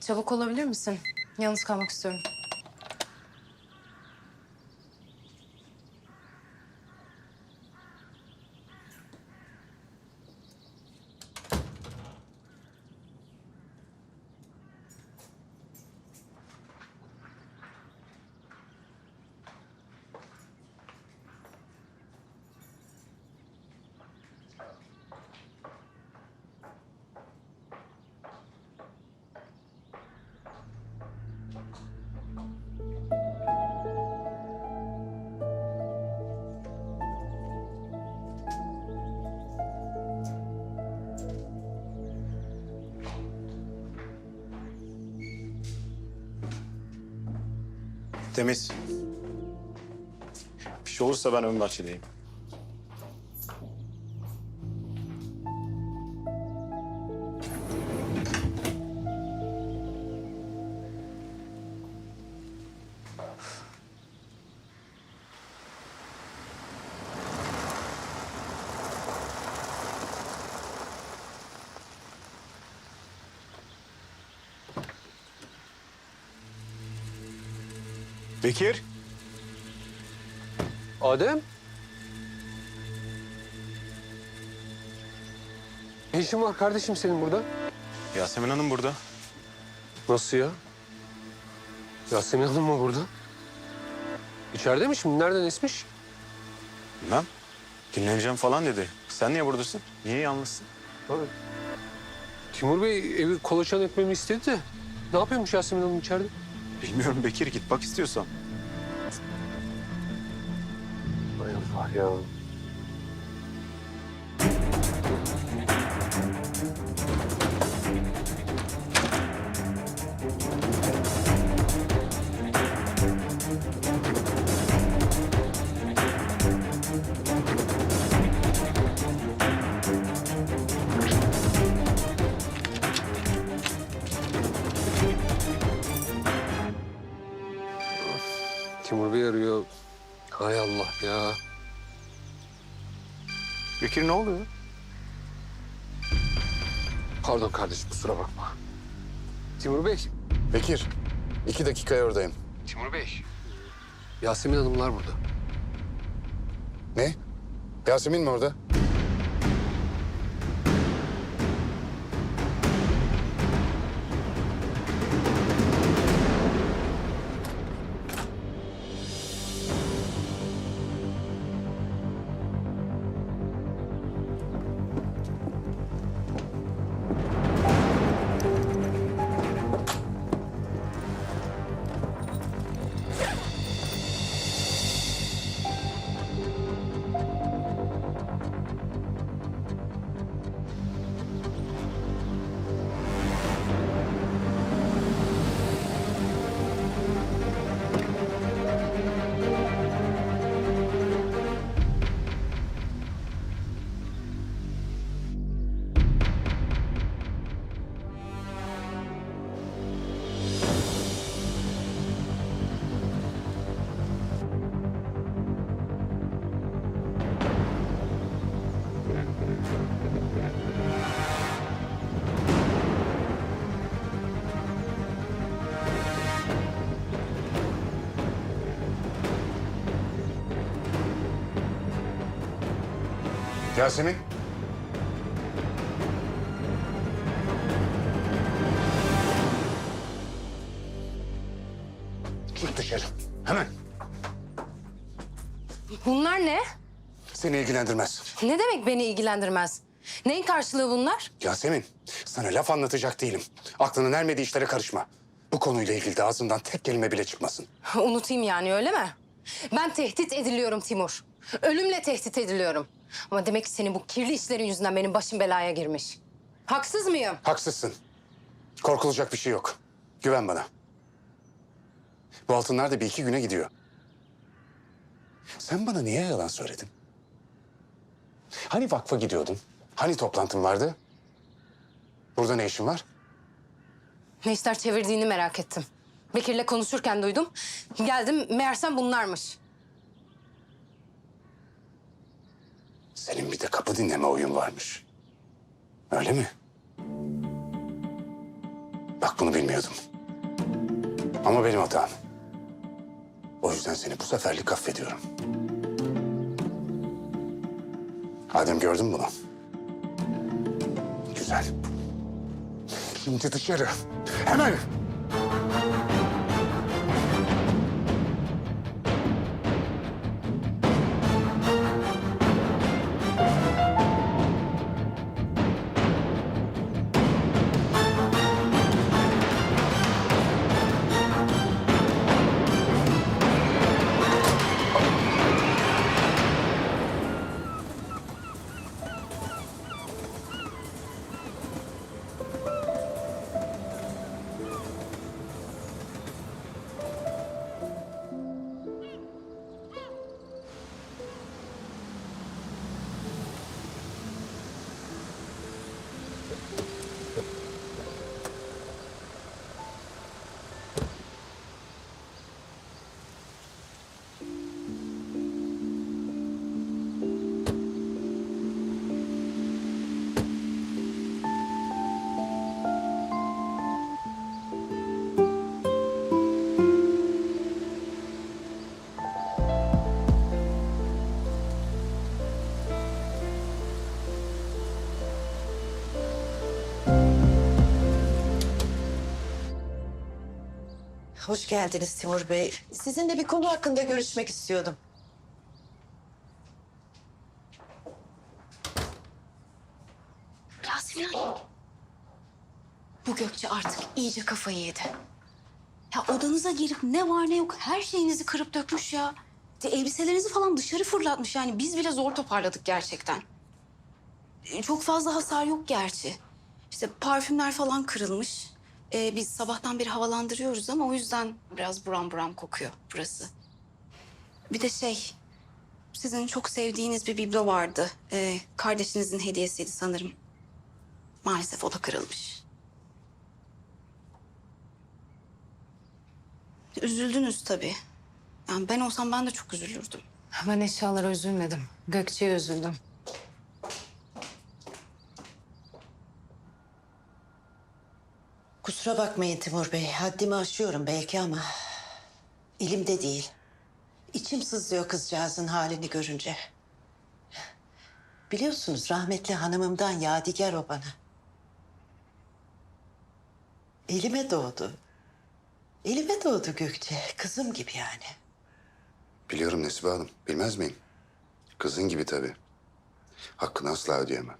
Çabuk olabilir misin? Yalnız kalmak istiyorum. Temiz. Bir şey olursa ben ön bahçedeyim. Bekir. Adem? Ne işin var kardeşim senin burada? Yasemin Hanım burada. Nasıl ya? Yasemin Hanım mı burada? İçeride mi şimdi? Nereden esmiş? Bilmem. Dinleneceğim falan dedi. Sen niye buradasın? Niye yalnızsın? Abi. Timur Bey evi kolaçan etmemi istedi de. Ne yapıyormuş Yasemin Hanım içeride? Bilmiyorum Bekir git bak istiyorsan. Hay Allah ya. Hay Allah ya. Bekir ne oluyor? Pardon kardeşim kusura bakma. Timur Bey. Bekir, iki dakikaya oradayım. Timur Bey. Yasemin Hanımlar burada. Ne? Yasemin mi orada? Yasemin. Git dışarı. Hemen. Bunlar ne? Seni ilgilendirmez. Ne demek beni ilgilendirmez? Neyin karşılığı bunlar? Yasemin, sana laf anlatacak değilim. Aklının ermediği işlere karışma. Bu konuyla ilgili de ağzından tek kelime bile çıkmasın. Unutayım yani öyle mi? Ben tehdit ediliyorum Timur. Ölümle tehdit ediliyorum. Ama demek ki senin bu kirli işlerin yüzünden benim başım belaya girmiş. Haksız mıyım? Haksızsın. Korkulacak bir şey yok. Güven bana. Bu altınlar da bir iki güne gidiyor. Sen bana niye yalan söyledin? Hani vakfa gidiyordun? Hani toplantın vardı? Burada ne işin var? Ne işler çevirdiğini merak ettim. Bekir'le konuşurken duydum. Geldim meğersem bunlarmış. Senin bir de kapı dinleme oyun varmış. Öyle mi? Bak bunu bilmiyordum. Ama benim hatam. O yüzden seni bu seferlik affediyorum. Adem gördün bunu? Güzel. Şimdi dışarı. Hemen. Hoş geldiniz Timur Bey. Sizinle bir konu hakkında görüşmek istiyordum. Yasemin Hanım. Bu Gökçe artık iyice kafayı yedi. Ya odanıza girip ne var ne yok her şeyinizi kırıp dökmüş ya. De elbiselerinizi falan dışarı fırlatmış yani biz bile zor toparladık gerçekten. E, Çok fazla hasar yok gerçi. İşte parfümler falan kırılmış. E, biz sabahtan beri havalandırıyoruz ama o yüzden biraz buram buram kokuyor burası. Bir de şey, sizin çok sevdiğiniz bir biblo vardı. E, kardeşinizin hediyesiydi sanırım. Maalesef o da kırılmış. Üzüldünüz tabii. Yani ben olsam ben de çok üzülürdüm. Ben eşyalara üzülmedim. Gökçe'ye üzüldüm. Kusura bakmayın Timur Bey. Haddimi aşıyorum belki ama... ...elimde değil. İçim sızlıyor kızcağızın halini görünce. Biliyorsunuz rahmetli hanımımdan yadigar o bana. Elime doğdu. Elime doğdu Gökçe. Kızım gibi yani. Biliyorum Nesibe Hanım. Bilmez miyim? Kızın gibi tabii. Hakkını asla ödeyemem.